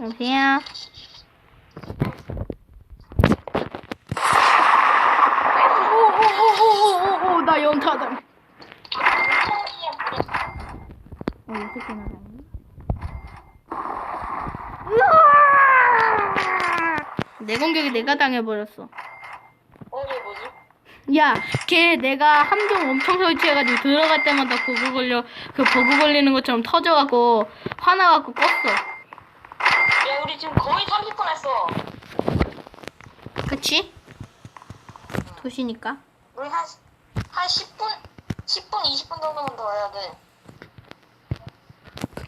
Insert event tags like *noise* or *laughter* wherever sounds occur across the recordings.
여보세요? 오오오오오오오 나 연타다. 어? 내 공격이 내가 당해버렸어. 어, 이게 뭐지? 야, 걔 내가 함정 엄청 설치해가지고 들어갈 때마다 버그 걸려, 그 버그 걸리는 것처럼 터져갖고 화나갖고 껐어. 야, 우리 지금 거의 30분 했어. 그치? 도시니까. 우리 한, 한 10분? 10분, 20분 정도만 더 해야 돼.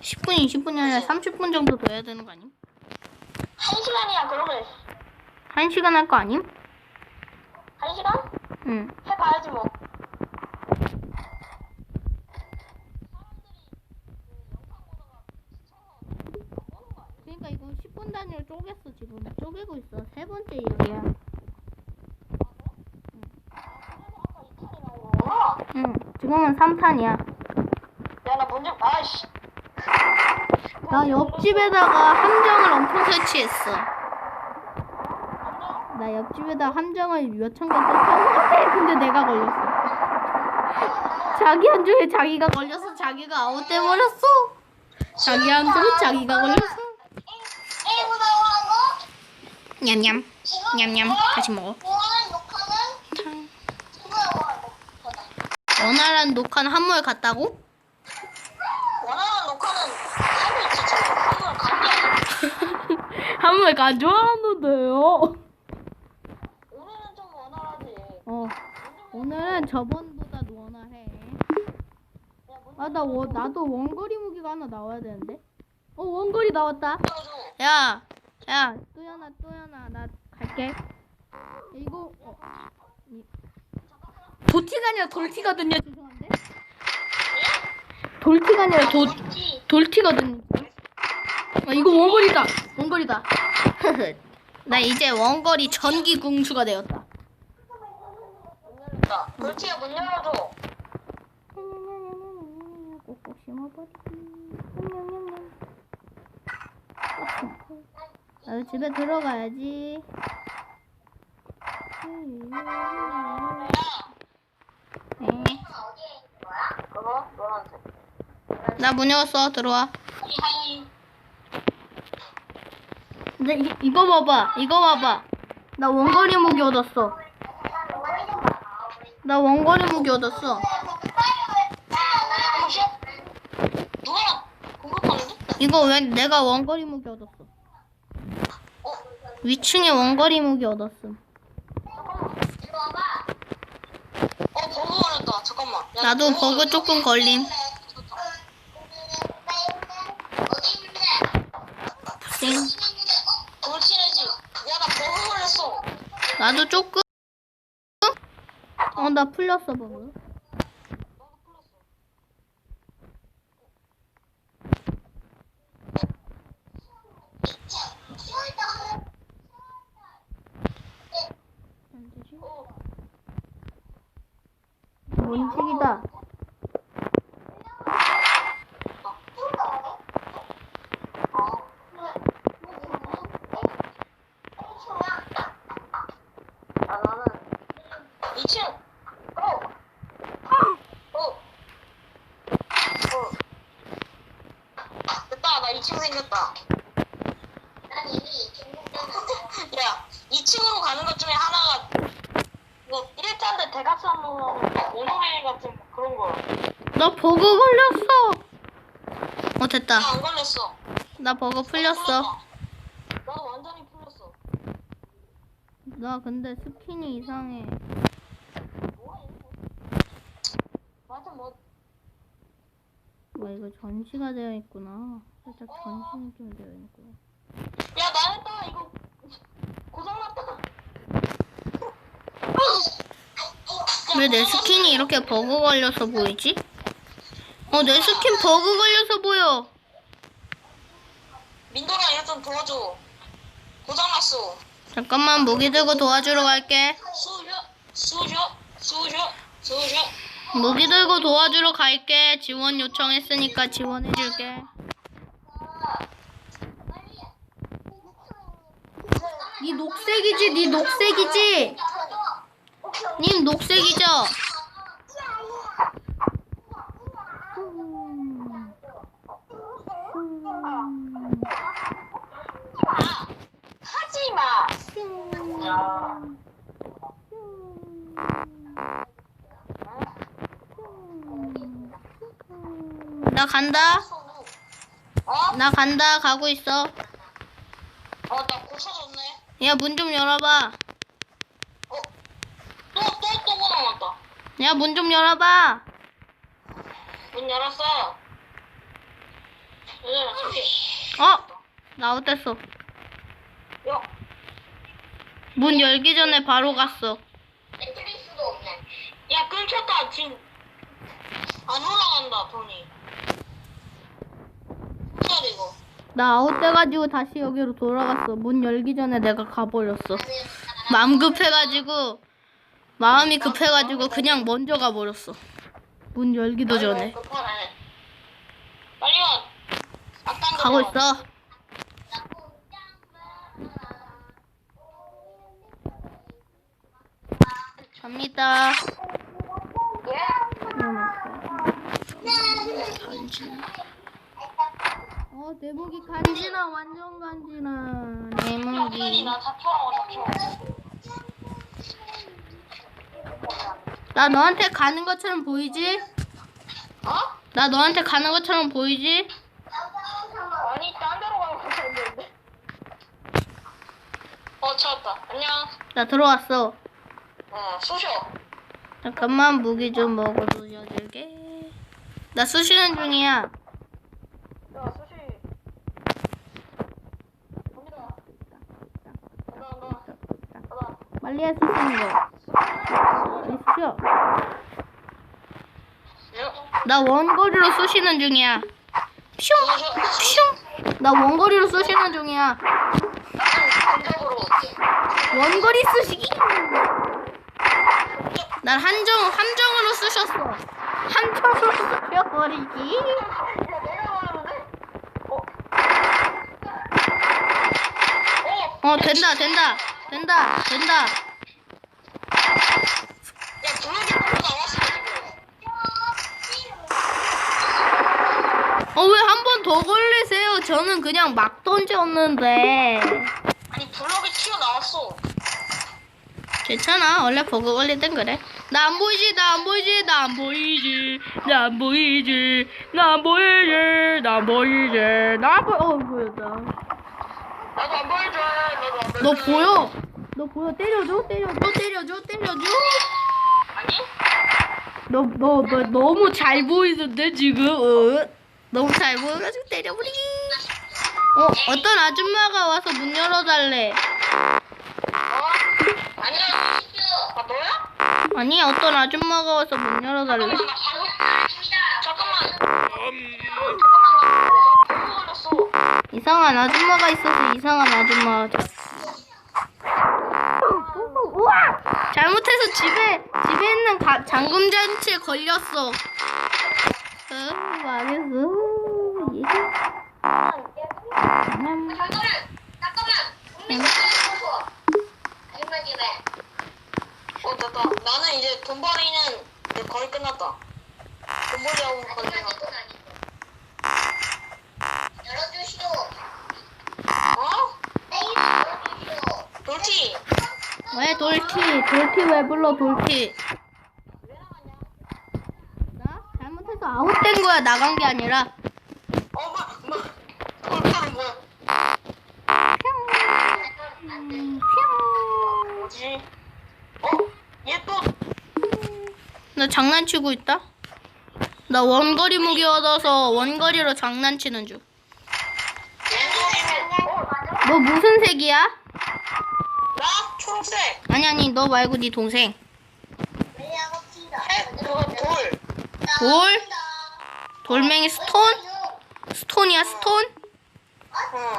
10분, 20분이 아니라 30분 정도 더 해야 되는 거 아님? 한 시간이야, 그러면. 1시간 할 거 아님? 한 시간? 응. 해봐야지, 뭐. 그러니까 이거 10분 단위로 쪼갰어, 지금. 쪼개고 있어. 세 번째. 어? 응. 지금은 3탄이야. 야, 나 먼저, 아이씨. 나 옆집에다가 함정을 엄청 설치했어. 나 옆집에다 함정을 몇천 개 설치한 것 같아. 근데 내가 걸렸어. 자기 한 줄에 자기가 걸려서 자기가 아웃돼 버렸어. 자기 한 줄에 자기가 걸렸어. 냠냠. 냠냠. 다시 먹어. 원활한 녹화는 한물 같다고? 원하는 녹화는 있지, 지금. 한번 간게 한물 가져왔는데요. 오늘은 좀 원활하지. 어. 오늘은 저번보다 원활해. 아, 나 원, 나도 원거리 무기가 하나 나와야 되는데. 어, 원거리 나왔다. 야, 야, 또연아, 또연아, 나 갈게. 이거, 어, 이- 도티가 아니라 돌티거든요. 죄송한데. 돌티가 아니라 도. 돌티거든요. 아, 이거 원거리다. 원거리다. *laughs* 나 이제 원거리 전기 궁수가 되었다. 돌티야, 문 열어줘. 꼭꼭 심어버리기. 나도 집에 들어가야지. 나 문 열었어. 들어와. 근데 이, 이거 봐봐. 이거 봐봐. 나 원거리 무기 얻었어. 나 원거리 무기 얻었어. 이거 왜 내가 원거리 무기 얻었어? 어? 위층에 원거리 무기 얻었음. 어, 버그 걸렸다. 잠깐만. 야, 나도 버그 걸렸다. 조금 걸림. 쌩. 돌티네지. 야, 나 버그 걸렸어. 나도 조금. 어, 나 풀렸어, 버그. 나도 풀렸어. 안 되지? 어. 원칙이다. 아, 나는 2층. 됐다. 나 2층 생겼다. 난 이미 2층 *laughs* 야, 2층으로 가는 것 중에 하나가 이거 1차인데 대각선으로 오노메 같은 그런 거야. 나 버그 걸렸어. 어, 됐다. 나 안 걸렸어. 나 버그 풀렸어. 나도 완전히 풀렸어. 나 근데 스킨이 이상해. 뭐가 있는 하여튼 뭐 와, 이거 전시가 되어 있구나. 살짝 전시 느낌 되어 있구나. 야, 나했다. 이거 고장났다. 왜 내 스킨이 이렇게 버그 걸려서 보이지? 어, 내 스킨 버그 걸려서 보여. 민도랑 이거 좀 도와줘. 고장났어. 잠깐만, 무기 들고 도와주러 갈게. 수저, 수저, 수저, 수저. 무기 들고 도와주러 갈게. 지원 요청했으니까 지원해줄게. 니 녹색이지? 니 녹색이지? 님 녹색이죠? 아, 하지 마. 야. 나 간다. 어? 나 간다. 가고 있어. 어, 나 고쳐줬네. 야, 문 좀 열어봐. 어? 또, 또, 또 남았다. 야, 문 좀 열어봐. 문 열었어. 얘들아, 저기. 어? 나 어땠어? 야, 문 열기 전에 바로 갔어. 넷플릭스도 없네. 야, 끊겼다. 지금 안 올라간다, 돈이. 이거. 나 아웃돼가지고 다시 여기로 돌아갔어. 문 열기 전에 내가 가버렸어. 마음 급해가지고, 마음이 급해가지고 그냥 먼저 가버렸어. 문 열기도 전에. 빨리 와. 가고. 있어. 갑니다. 어, 내 목이 간지나, 완전 간지나. 내 목이. 나 너한테 가는 것처럼 보이지? 어? 나 너한테 가는 것처럼 보이지? 아니, 딴 데로 가는 거 같은데. 어, 찾았다. 안녕. 나 들어왔어. 어, 쑤셔. 잠깐만 무기 좀 먹어도 여줄게. 나 쑤시는 중이야. 야, 쑤시. 빨리 해 쑤시는 거. 야, 나 원거리로 쑤시는 중이야. 슝! 슝! 나 원거리로 쑤시는 중이야. 원거리 쑤시기. 난 한정 함정으로 쑤셨어. 함정으로? 어? 어 된다 된다 된다 된다. 야, 블록이 너무 나왔어, 지금. 어 왜 한 번 더 걸리세요? 저는 그냥 막 던졌는데. 아니, 블록이 튀어나왔어. 괜찮아. 원래 버그 땐 그래. 나 안 보이지? 나 안 보이지? 나 안 보이지? 나 안 보이지? 나 안 보이지? 나 안 보이지? 나 안 보이. 어 보였다. 나도 안 보여줘. 나도 안 보여줘. 너 보여? 너 보여? 때려줘? 때려줘? 때려줘? 때려줘? 아니? 너, 너, 너 너무 잘 보이는데 지금? 어? 너무 잘 보여가지고 때려버리기. 어, 어떤 아줌마가 와서 문 열어달래. 어? 아니야. 아, 너야? 아니, 어떤 아줌마가 와서 문 열어달래. 잠깐만, 나 방금 잠깐만. 잠깐만, 나 방금 걸렸어. 이상한 아줌마가 있어서 이상한 아줌마가 자- 우와! 잘못해서 집에 집에 있는 가, 잠금 장치에 걸렸어. 어, 망했어. 예. 음, 잠깐만, 잠깐만. 음. 어, 됐다. 나는 이제 돈 벌이는 이제 거의 끝났다. 돈 벌이하고 거의 끝났다. 열어주시오. 어? 열어주시오. 돌티. 왜 돌티? 돌티 왜 불러 돌티? 왜 나갔냐? 나 잘못해서 아웃된 거야 나간 게 아니라. 어, 뭐, 뭐. 돌티는 뭐야? 음, 뿅. 뭐지? 어? 얘 또. 나 장난치고 있다. 나 원거리 무기 얻어서 원거리로 장난치는 중. 너 무슨 색이야? 나? 초록색. 아니 아니 너 말고 네 동생. 해, 돌. 돌? 돌멩이 스톤? 스톤이야 스톤? 어.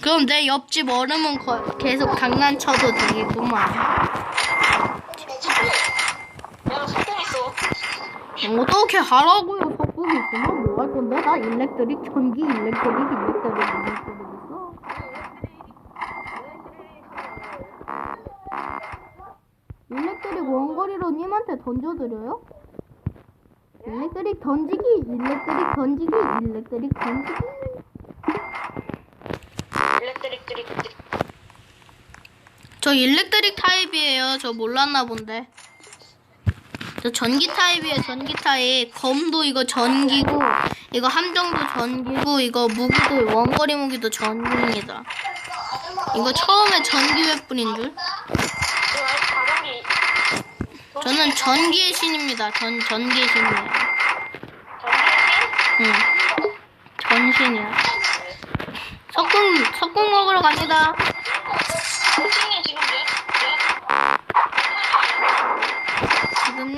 그럼 내 옆집 얼음은 거- 계속 장난쳐도 되겠구만. 어떻게 하라고요? 바꾸기 있구나. 뭐할 건데? 나 일렉트릭 전기 일렉트릭 일렉트릭 일렉트릭 있어. 일렉트릭 원거리로 님한테 던져드려요? 일렉트릭 던지기 일렉트릭 던지기 일렉트릭 던지기 일렉트릭 저 일렉트릭 타입이에요. 저 몰랐나 본데. 저 전기 타입이에요. 전기 타입. 검도 이거 전기고, 이거 함정도 전기고, 이거 무기도 원거리 무기도 전기입니다. 이거 처음에 전기 웹뿐인 줄. 저는 전기의 신입니다. 전 전기의 신이에요. 응. 전신이야. 석궁 석궁 먹으러 갑니다.